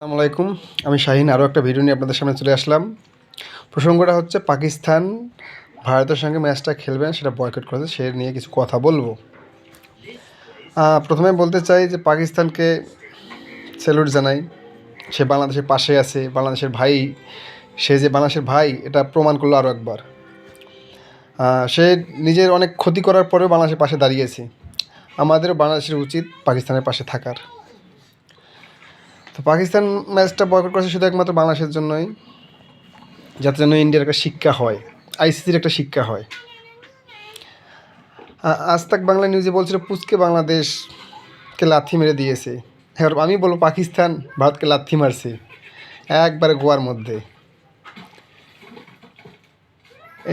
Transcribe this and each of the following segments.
আসসালামু আলাইকুম। আমি শাহিন আরও একটা ভিডিও নিয়ে আপনাদের সামনে চলে আসলাম। প্রসঙ্গটা হচ্ছে পাকিস্তান ভারতের সঙ্গে ম্যাচটা খেলবেন, সেটা বয়কট করেছে, সে নিয়ে কিছু কথা বলব। প্রথমে বলতে চাই যে পাকিস্তানকে স্যালুট জানাই। সে বাংলাদেশের পাশে আছে, বাংলাদেশের ভাই। সে যে বাংলাদেশের ভাই, এটা প্রমাণ করল আরও একবার। সে নিজের অনেক ক্ষতি করার পরেও বাংলাদেশের পাশে দাঁড়িয়েছে। আমাদেরও বাংলাদেশের উচিত পাকিস্তানের পাশে থাকার। তো পাকিস্তান ম্যাচটা বয়কট করেছে শুধু একমাত্র বাংলাদেশের জন্যই, যাতে যেন ইন্ডিয়ার একটা শিক্ষা হয় আইসিসির একটা শিক্ষা হয়। আজ তাক বাংলা নিউজে বলছিল, পুচকে বাংলাদেশকে লাথি মেরে দিয়েছে। এবার আমি বলব, পাকিস্তান ভারতকে লাথি মারছে, একবারে গোয়ার মধ্যে।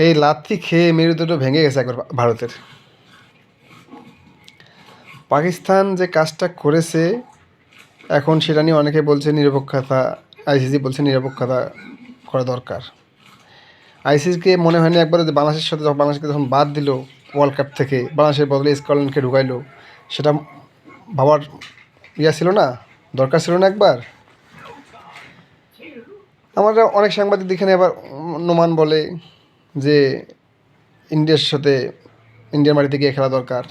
এই লাথি খেয়ে মেরুদণ্ড ভেঙে গেছে একবার ভারতের। পাকিস্তান যে কাজটা করেছে এখন সেটা নিয়ে অনেকে বলছে নিরপেক্ষতা আইসিসি বলছে নিরপেক্ষতা করা দরকার। আইসিসিকে মনে হয়নি একবার যে বাংলাদেশের সাথে যখন বাংলাদেশকে যখন বাদ দিল ওয়ার্ল্ড কাপ থেকে, বাংলাদেশের বদলে স্কটল্যান্ডকে ঢুকাইলো, সেটা ভাবার ইয়া ছিল না? দরকার ছিল না একবার? আমরা অনেক সাংবাদিক এখানে আবার নোমান বলে যে ইন্ডিয়ার সাথে ইন্ডিয়ার মাটিতে গিয়ে খেলা দরকার।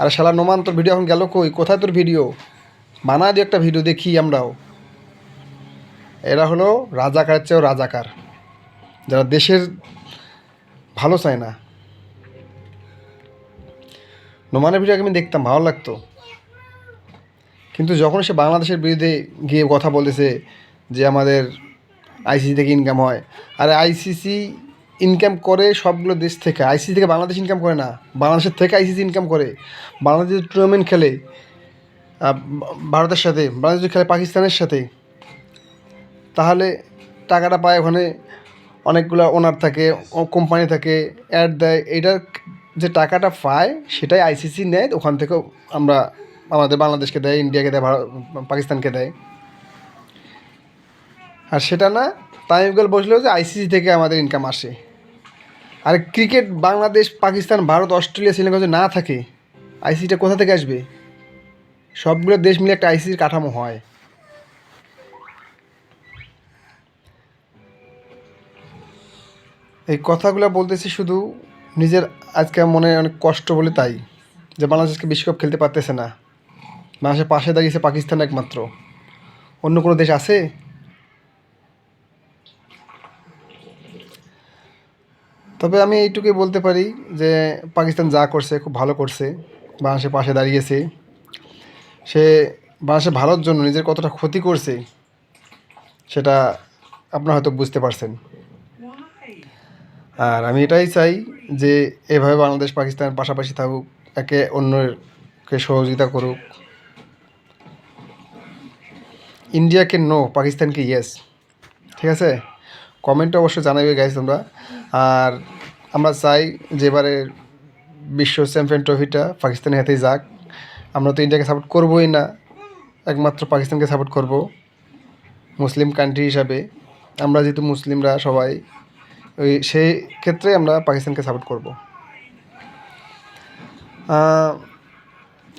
আর শালা নোমান, তোর ভিডিও এখন গেল কই? কোথায় তোর ভিডিও বানা দিয়ে একটা ভিডিও দেখি আমরাও। এরা হলো রাজাকারের চেয়েও রাজাকার। যারা দেশের ভালো চায় না। নোমানের ভিডিও আমি দেখতাম, ভালো লাগতো। কিন্তু যখন সে বাংলাদেশের বিরুদ্ধে গিয়ে কথা বলতেছে যে আমাদের আইসিসি থেকে ইনকাম হয়, আর আইসিসি ইনকাম করে সবগুলো দেশ থেকে আইসিসি থেকে বাংলাদেশ ইনকাম করে না, বাংলাদেশের থেকে আইসিসি ইনকাম করে, বাংলাদেশ টুর্নামেন্ট খেলে ভারতের সাথে, বাংলাদেশ যদি খেলে পাকিস্তানের সাথে, তাহলে টাকাটা পায় ওখানে অনেকগুলো ওনার থাকে কোম্পানি থাকে অ্যাড দেয়। এটার যে টাকাটা পায়, সেটাই আইসিসি নেয়, ওখান থেকেও আমরা আমাদের বাংলাদেশকে দেয় ইন্ডিয়াকে দেয়, ভারত, পাকিস্তানকে দেয়। আর সেটা না তামিমগল বসলেও যে আইসিসি থেকে আমাদের ইনকাম আসে। আর ক্রিকেট বাংলাদেশ, পাকিস্তান, ভারত, অস্ট্রেলিয়া, শ্রীলঙ্কা যদি না থাকে আইসিসিটা কোথা থেকে আসবে? সবগুলো দেশ মিলে একটা আইসিসির কাঠামো হয়। এই কথাগুলো বলতেছি শুধু নিজের আজকে মনে অনেক কষ্ট বলে তাই, যে বাংলাদেশকে বিশ্বকাপ খেলতে পারতেছে না। বাংলাদেশের পাশে দাঁড়িয়েছে পাকিস্তান একমাত্র। অন্য কোনো দেশ আছে? তবে আমি এইটুকুই বলতে পারি যে পাকিস্তান যা করছে, খুব ভালো করছে, বাংলাদেশের পাশে দাঁড়িয়েছে। সে বাংলাদেশের ভালোর জন্য নিজের কতটা ক্ষতি করছে, সেটা আপনারা হয়তো বুঝতে পারছেন। আর আমি এটাই চাই যে এভাবে বাংলাদেশ পাকিস্তানের পাশাপাশি থাকুক, একে অন্যকে সহযোগিতা করুক। ইন্ডিয়াকে নো, পাকিস্তানকে ইয়েস ঠিক আছে? কমেন্টে অবশ্যই জানাবে গাইজ তোমরা। আর আমরা চাই যে এবারে বিশ্ব চ্যাম্পিয়ন ট্রফিটা পাকিস্তানের হাতেই যাক। আমরা তো ইন্ডিয়াকে সাপোর্ট করবোই না। একমাত্র পাকিস্তানকে সাপোর্ট করব। মুসলিম কান্ট্রি হিসাবে। আমরা যেহেতু মুসলিমরা সবাই, ওই সেই ক্ষেত্রে আমরা পাকিস্তানকে সাপোর্ট করব।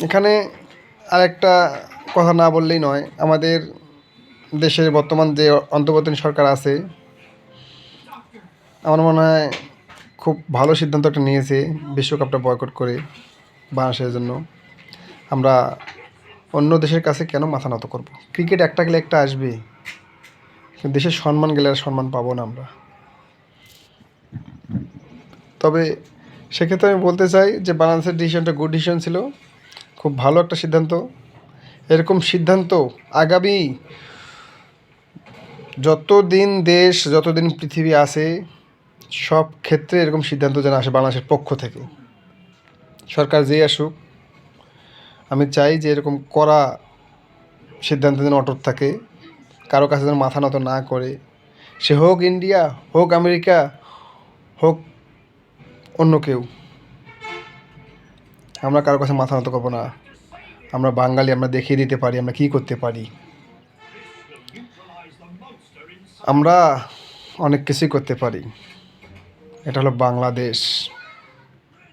এখানে আরেকটা কথা না বললেই নয়, আমাদের দেশের বর্তমান যে অন্তর্বর্তী সরকার আছে, আমার মনে হয় খুব ভালো সিদ্ধান্ত একটা নিয়েছে বিশ্বকাপটা বয়কট করে বাংলাদেশের জন্য। আমরা অন্য দেশের কাছে কেন মাথা নত করব? ক্রিকেট একটা গেলে একটা আসবে দেশের সম্মান গেলে আর সম্মান পাবো না আমরা। তবে সেক্ষেত্রে আমি বলতে চাই যে বাংলাদেশের ডিসিশনটা গুড ডিসিশন ছিল, খুব ভালো একটা সিদ্ধান্ত। এরকম সিদ্ধান্ত আগামী যতদিন দেশ, যতদিন পৃথিবী আছে, সব ক্ষেত্রে এরকম সিদ্ধান্ত যেন আসে বাংলাদেশের পক্ষ থেকে। সরকার যেই আসুক আমি চাই যে এরকম করা সিদ্ধান্ত যেন অটুট থাকে, কারও কাছে যেন মাথা নত না করে। সে হোক ইন্ডিয়া, হোক আমেরিকা, হোক অন্য কেউ। আমরা কারও কাছে মাথা নত করব না। আমরা বাঙালি, আমরা দেখিয়ে দিতে পারি, আমরা কী করতে পারি। আমরা অনেক কিছুই করতে পারি। এটা হলো বাংলাদেশ।